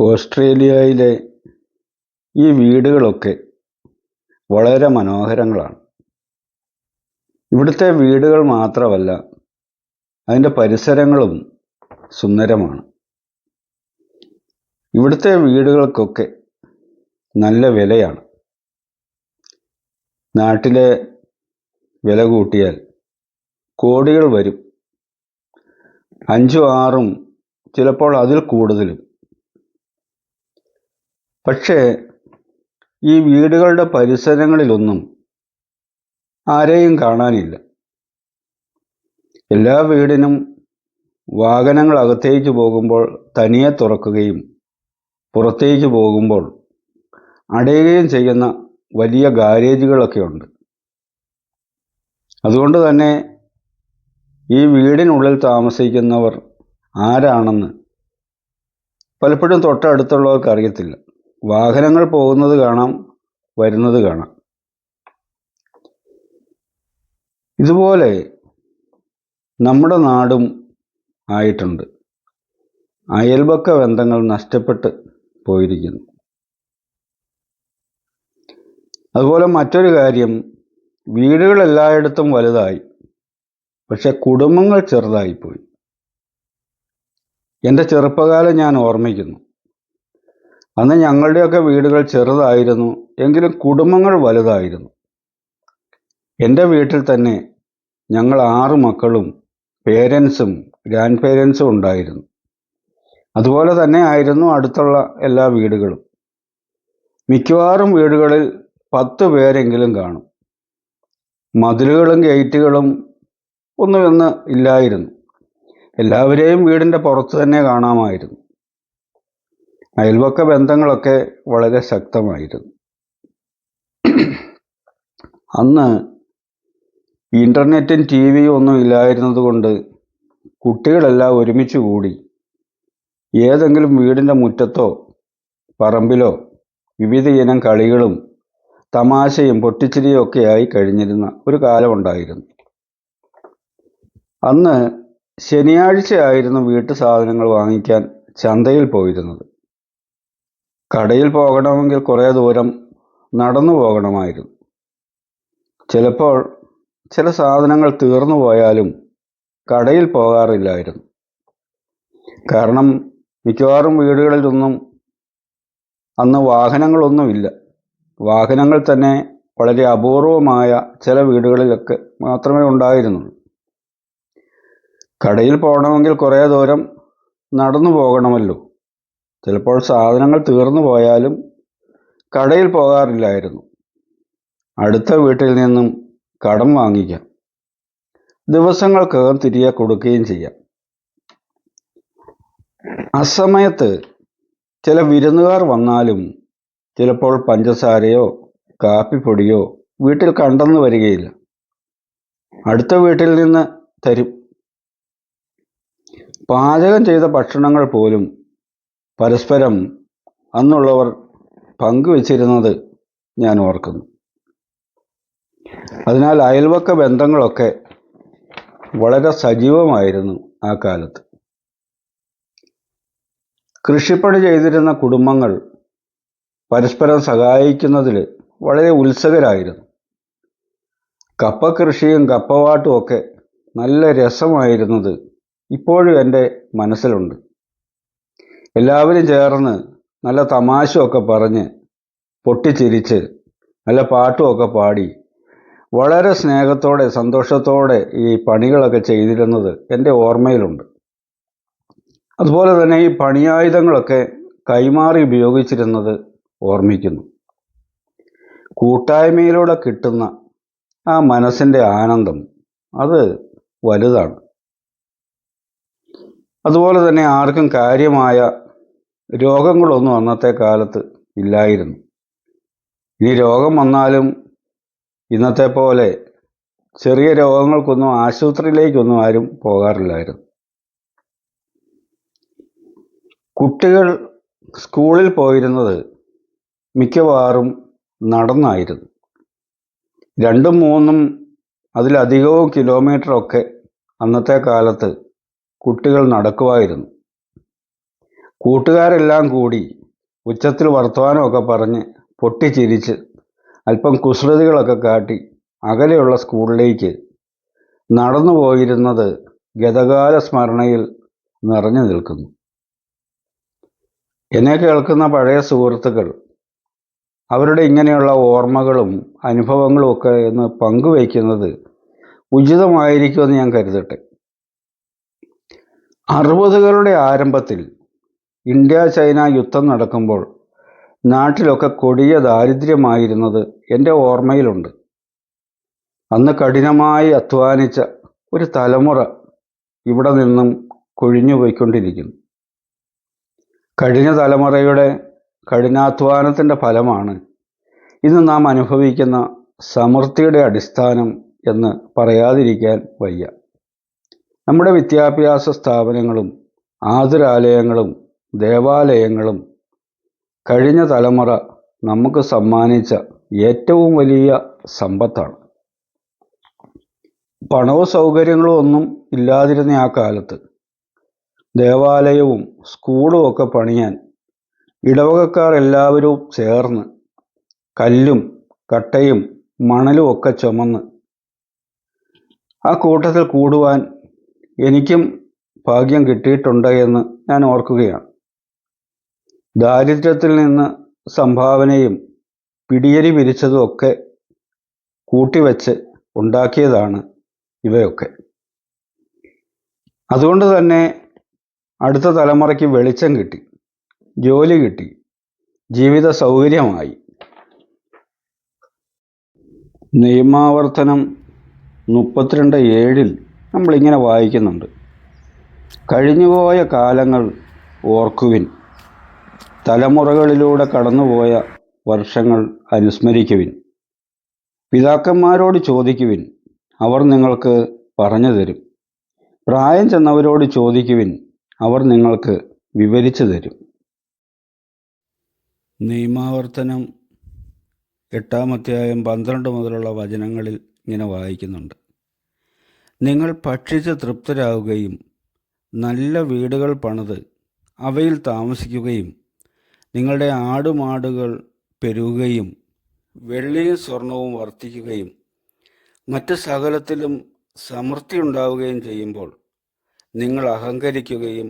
ഓസ്ട്രേലിയയിലെ ഈ വീടുകളൊക്കെ വളരെ മനോഹരങ്ങളാണ്. ഇവിടുത്തെ വീടുകൾ മാത്രമല്ല അതിന്റെ പരിസരങ്ങളും സുന്ദരമാണ്. ഇവിടുത്തെ വീടുകൾക്കൊക്കെ നല്ല വിലയാണ്. നാട്ടിലെ വില കൂട്ടിയാൽ കോടികൾ വരും. അഞ്ചും ആറും ചിലപ്പോൾ അതിൽ കൂടുതലും. പക്ഷേ ഈ വീടുകളുടെ പരിസരങ്ങളിലൊന്നും ആരെയും കാണാനില്ല. എല്ലാ വീടിനും വാഹനങ്ങൾ അകത്തേക്ക് പോകുമ്പോൾ തനിയെ തുറക്കുകയും പുറത്തേക്ക് പോകുമ്പോൾ അടയുകയും ചെയ്യുന്ന വലിയ ഗാരേജുകളൊക്കെ ഉണ്ട്. അതുകൊണ്ട് തന്നെ ഈ വീടിനുള്ളിൽ താമസിക്കുന്നവർ ആരാണെന്ന് പലപ്പോഴും തൊട്ടടുത്തുള്ളവർക്ക് അറിയത്തില്ല. വാഹനങ്ങൾ പോകുന്നത് കാണാം വരുന്നത് കാണാം. ഇതുപോലെ നമ്മുടെ നാടും ആയിട്ടുണ്ട്. അയൽപക്ക ബന്ധങ്ങൾ നഷ്ടപ്പെട്ട് പോയിരിക്കുന്നു. അതുപോലെ മറ്റൊരു കാര്യം വീടുകൾ എല്ലായിടത്തും വലുതായി പക്ഷെ കുടുംബങ്ങൾ ചെറുതായിപ്പോയി. എന്റെ ചെറുപ്പകാലം ഞാൻ ഓർമ്മിക്കുന്നു. അന്ന് ഞങ്ങളുടെയൊക്കെ വീടുകൾ ചെറുതായിരുന്നു എങ്കിലും കുടുംബങ്ങൾ വലുതായിരുന്നു. എന്റെ വീട്ടിൽ തന്നെ ഞങ്ങൾ ആറ് മക്കളും പേരൻസും ഗ്രാൻഡ് പേരൻസും ഉണ്ടായിരുന്നു. അതുപോലെ തന്നെ ആയിരുന്നു അടുത്തുള്ള എല്ലാ വീടുകളും. മിക്കവാറും വീടുകളിൽ പത്ത് പേരെങ്കിലും കാണും. മതിലുകളും ഗേറ്റുകളും ഒന്നും ഇന്ന് ഇല്ലായിരുന്നു. എല്ലാവരെയും വീടിന്റെ പുറത്ത് തന്നെ കാണാമായിരുന്നു. അയൽവക്ക ബന്ധങ്ങളൊക്കെ വളരെ ശക്തമായിരുന്നു. അന്ന് ഇന്റർനെറ്റും ടി വിയും ഒന്നും ഇല്ലായിരുന്നതുകൊണ്ട് കുട്ടികളെല്ലാം ഒരുമിച്ച് കൂടി ഏതെങ്കിലും വീടിന്റെ മുറ്റത്തോ പറമ്പിലോ വിവിധ ഇനം കളികളും തമാശയും പൊട്ടിച്ചിരിയും ആയി കഴിഞ്ഞിരുന്ന ഒരു കാലമുണ്ടായിരുന്നു അന്ന് ശനിയാഴ്ചയായിരുന്നു വീട്ടു സാധനങ്ങൾ വാങ്ങിക്കാൻ ചന്തയിൽ പോയിരുന്നത്. കടയിൽ പോകണമെങ്കിൽ കുറേ ദൂരം നടന്നു പോകണമായിരുന്നു. ചിലപ്പോൾ ചില സാധനങ്ങൾ തീർന്നു പോയാലും കടയിൽ പോകാറില്ലായിരുന്നു. കാരണം മിക്കവാറും വീടുകളിലൊന്നും അന്ന് വാഹനങ്ങളൊന്നുമില്ല. വാഹനങ്ങൾ തന്നെ വളരെ അപൂർവമായ ചില വീടുകളിലൊക്കെ മാത്രമേ ഉണ്ടായിരുന്നുള്ളൂ. കടയിൽ പോകണമെങ്കിൽ കുറേ ദൂരം നടന്നു പോകണമല്ലോ. ചിലപ്പോൾ സാധനങ്ങൾ തീർന്നു പോയാലും കടയിൽ പോകാറില്ലായിരുന്നു. അടുത്ത വീട്ടിൽ നിന്നും കടം വാങ്ങിക്കാം. ദിവസങ്ങൾക്കകം തിരികെ കൊടുക്കുകയും ചെയ്യാം. അസമയത്ത് ചില വിരുന്നുകാർ വന്നാലും ചിലപ്പോൾ പഞ്ചസാരയോ കാപ്പിപ്പൊടിയോ വീട്ടിൽ കണ്ടെന്ന് വരികയില്ല. അടുത്ത വീട്ടിൽ നിന്ന് തരും. പാചകം ചെയ്ത ഭക്ഷണങ്ങൾ പോലും പരസ്പരം അന്നുള്ളവർ പങ്കുവച്ചിരുന്നത് ഞാൻ ഓർക്കുന്നു. അതിനാൽ അയൽവക്ക ബന്ധങ്ങളൊക്കെ വളരെ സജീവമായിരുന്നു ആ കാലത്ത്. കൃഷിപ്പണി ചെയ്തിരുന്ന കുടുംബങ്ങൾ പരസ്പരം സഹായിക്കുന്നതിൽ വളരെ ഉത്സുകരായിരുന്നു. കപ്പ കൃഷിയും കപ്പവാട്ടും ഒക്കെ നല്ല രസമായിരുന്നത് ഇപ്പോഴും എന്റെ മനസ്സിലുണ്ട്. എല്ലാവരും ചേർന്ന് നല്ല തമാശയൊക്കെ പറഞ്ഞ് പൊട്ടിച്ചിരിച്ച് നല്ല പാട്ടുമൊക്കെ പാടി വളരെ സ്നേഹത്തോടെ സന്തോഷത്തോടെ ഈ പണികളൊക്കെ ചെയ്തിരുന്നത് എന്റെ ഓർമ്മയിലുണ്ട്. അതുപോലെ തന്നെ ഈ പണിയായുധങ്ങളൊക്കെ കൈമാറി ഉപയോഗിച്ചിരുന്നത് ഓർമ്മിക്കുന്നു. കൂട്ടായ്മയിലൂടെ കിട്ടുന്ന ആ മനസ്സിന്റെ ആനന്ദം അത് വലുതാണ്. അതുപോലെ തന്നെ ആർക്കും കാര്യമായ രോഗങ്ങളൊന്നും അന്നത്തെ കാലത്ത് ഇല്ലായിരുന്നു. ഇനി രോഗം വന്നാലും ഇന്നത്തെ പോലെ ചെറിയ രോഗങ്ങൾക്കൊന്നും ആശുപത്രിയിലേക്കൊന്നും ആരും പോകാറില്ലായിരുന്നു. കുട്ടികൾ സ്കൂളിൽ പോയിരുന്നത് മിക്കവാറും നടന്നായിരുന്നു. രണ്ടും മൂന്നും അതിലധികവും കിലോമീറ്ററൊക്കെ അന്നത്തെ കാലത്ത് കുട്ടികൾ നടക്കുമായിരുന്നു. കൂട്ടുകാരെല്ലാം കൂടി ഉച്ചത്തിൽ വർത്തമാനമൊക്കെ പറഞ്ഞ് പൊട്ടിച്ചിരിച്ച് അല്പം കുസൃതികളൊക്കെ കാട്ടി അകലെയുള്ള സ്കൂളിലേക്ക് നടന്നു പോയിരുന്നത് ഗതകാല സ്മരണയിൽ നിറഞ്ഞു നിൽക്കുന്നു. എന്നെ കേൾക്കുന്ന പഴയ സുഹൃത്തുക്കൾ അവരുടെ ഇങ്ങനെയുള്ള ഓർമ്മകളും അനുഭവങ്ങളും ഒക്കെ എന്ന് പങ്കുവയ്ക്കുന്നത് ഉചിതമായിരിക്കുമെന്ന് ഞാൻ കരുതട്ടെ. അറുപതുകളുടെ ആരംഭത്തിൽ ഇന്ത്യ ചൈന യുദ്ധം നടക്കുമ്പോൾ നാട്ടിലൊക്കെ കൊടിയ ദാരിദ്ര്യമായിരുന്നത് എന്റെ ഓർമ്മയിലുണ്ട്. അന്ന് കഠിനമായി അധ്വാനിച്ച ഒരു തലമുറ ഇവിടെ നിന്നും കൊഴിഞ്ഞു പോയിക്കൊണ്ടിരിക്കുന്നു. കഴിഞ്ഞ തലമുറയുടെ കഠിനാധ്വാനത്തിന്റെ ഫലമാണ് ഇന്ന് നാം അനുഭവിക്കുന്ന സമൃദ്ധിയുടെ അടിസ്ഥാനം എന്ന് പറയാതിരിക്കാൻ വയ്യ. നമ്മുടെ വിദ്യാഭ്യാസ സ്ഥാപനങ്ങളും ആതുരാലയങ്ങളും ദേവാലയങ്ങളും കഴിഞ്ഞ തലമുറ നമുക്ക് സമ്മാനിച്ച ഏറ്റവും വലിയ സമ്പത്താണ്. പണവും സൗകര്യങ്ങളും ഒന്നും ഇല്ലാതിരുന്ന ആ കാലത്ത് ദേവാലയവും സ്കൂളും ഒക്കെ പണിയാൻ ഇടവകക്കാർ എല്ലാവരും ചേർന്ന് കല്ലും കട്ടയും മണലും ഒക്കെ ചുമന്ന് ആ കൂട്ടത്തിൽ കൂടുവാൻ എനിക്കും ഭാഗ്യം കിട്ടിയിട്ടുണ്ട് എന്ന് ഞാൻ ഓർക്കുകയാണ്. ദാരിദ്ര്യത്തിൽ നിന്ന് സംഭാവനയും പിടിയരി പിരിച്ചതും ഒക്കെ കൂട്ടിവെച്ച് ഉണ്ടാക്കിയതാണ് ഇവയൊക്കെ. അതുകൊണ്ട് തന്നെ അടുത്ത തലമുറയ്ക്ക് വെളിച്ചം കിട്ടി ജോലി കിട്ടി ജീവിത സൗകര്യമായി. നിയമാവർത്തനം മുപ്പത്തിരണ്ട് ഏഴിൽ നമ്മളിങ്ങനെ വായിക്കുന്നുണ്ട്. കഴിഞ്ഞുപോയ കാലങ്ങൾ ഓർക്കുവിൻ. തലമുറകളിലൂടെ കടന്നുപോയ വർഷങ്ങൾ അനുസ്മരിക്കുവിൻ. പിതാക്കന്മാരോട് ചോദിക്കുവിൻ. അവർ നിങ്ങൾക്ക് പറഞ്ഞു തരും പ്രായം ചെന്നവരോട് ചോദിക്കുവിൻ. അവർ നിങ്ങൾക്ക് വിവരിച്ചു തരും നിയമാവർത്തനം എട്ടാമധ്യായം പന്ത്രണ്ട് മുതലുള്ള വചനങ്ങളിൽ ഇങ്ങനെ വായിക്കുന്നുണ്ട്. നിങ്ങൾ ഭക്ഷിച്ച് തൃപ്തരാകുകയും നല്ല വീടുകൾ പണിത് അവയിൽ താമസിക്കുകയും നിങ്ങളുടെ ആടുമാടുകൾ പെരുകുകയും വെള്ളിയും സ്വർണവും വർദ്ധിക്കുകയും മറ്റ് സകലത്തിലും സമൃദ്ധി ഉണ്ടാവുകയും ചെയ്യുമ്പോൾ നിങ്ങൾ അഹങ്കരിക്കുകയും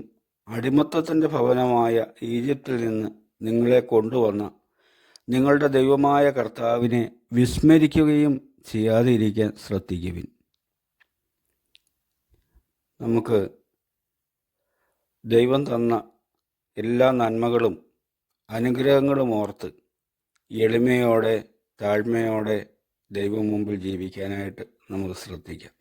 അടിമത്തത്തിന്റെ ഭവനമായ ഈജിപ്തിൽ നിന്ന് നിങ്ങളെ കൊണ്ടുവന്ന നിങ്ങളുടെ ദൈവമായ കർത്താവിനെ വിസ്മരിക്കുകയും ചെയ്യാതിരിക്കാൻ ശ്രദ്ധിക്കുവിൻ. നമുക്ക് ദൈവം തന്ന എല്ലാ നന്മകളും അനുഗ്രഹങ്ങളും ഓർത്ത് എളിമയോടെ താഴ്മയോടെ ദൈവം മുമ്പിൽ ജീവിക്കാനായിട്ട് നമുക്ക് ശ്രദ്ധിക്കാം.